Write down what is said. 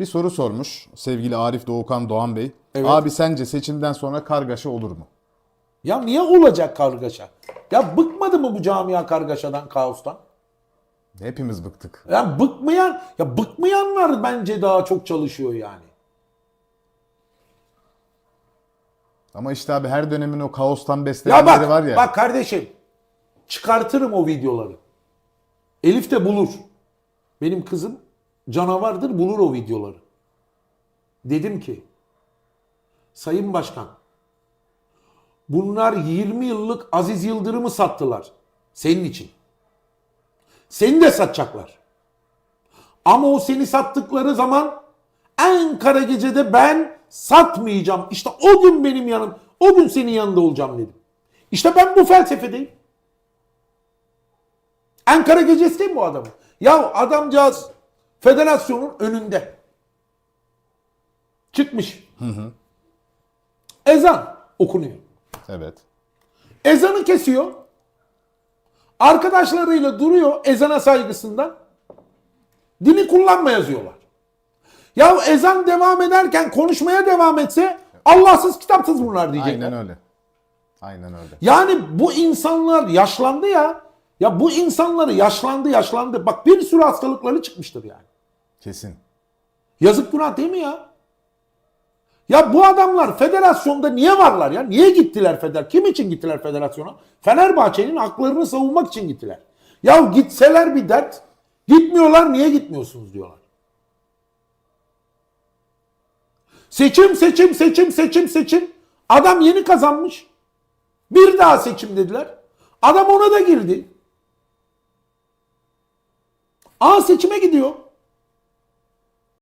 Bir soru sormuş sevgili Arif Doğukan Doğan Bey. Evet. Abi sence seçimden sonra kargaşa olur mu? Ya niye olacak kargaşa? Ya bıkmadı mı bu camia kargaşadan, kaostan? Hepimiz bıktık. Ya bıkmayan, ya bıkmayanlar bence daha çok çalışıyor yani. Ama işte abi her dönemin o kaostan Ya beslenenleri bak, var ya. bak kardeşim, çıkartırım o videoları. Elif de bulur. Benim kızım canavardır, bulur o videoları. Dedim ki, Sayın Başkan, bunlar 20 yıllık Aziz Yıldırım'ı sattılar. Senin için. Seni de satacaklar. Ama o seni sattıkları zaman en kara gecede ben satmayacağım. İşte o gün benim yanım, o gün senin yanında olacağım dedim. İşte ben bu felsefedeyim. En kara gecesi değil mi bu adamın? Ya adamcağız federasyonun önünde. Çıkmış. Ezan okunuyor. Evet. Ezanı kesiyor. Arkadaşlarıyla duruyor ezana saygısından. Dini kullanma yazıyorlar. Ya ezan devam ederken konuşmaya devam etse Allahsız kitapsız bunlar diyecekler. Aynen öyle. Aynen öyle. Yani bu insanlar yaşlandı ya. Ya bu insanları yaşlandı yaşlandı. Bak bir sürü hastalıkları çıkmıştır yani. Kesin. Yazık günah değil mi ya? Ya bu adamlar federasyonda niye varlar ya? Niye gittiler feder? Kim için gittiler federasyona? Fenerbahçe'nin haklarını savunmak için gittiler. Ya gitseler bir dert. Gitmiyorlar niye gitmiyorsunuz diyorlar. Seçim seçim seçim seçim seçim. Adam yeni kazanmış. Bir daha seçim dediler. Adam ona da girdi. Aa seçime gidiyor.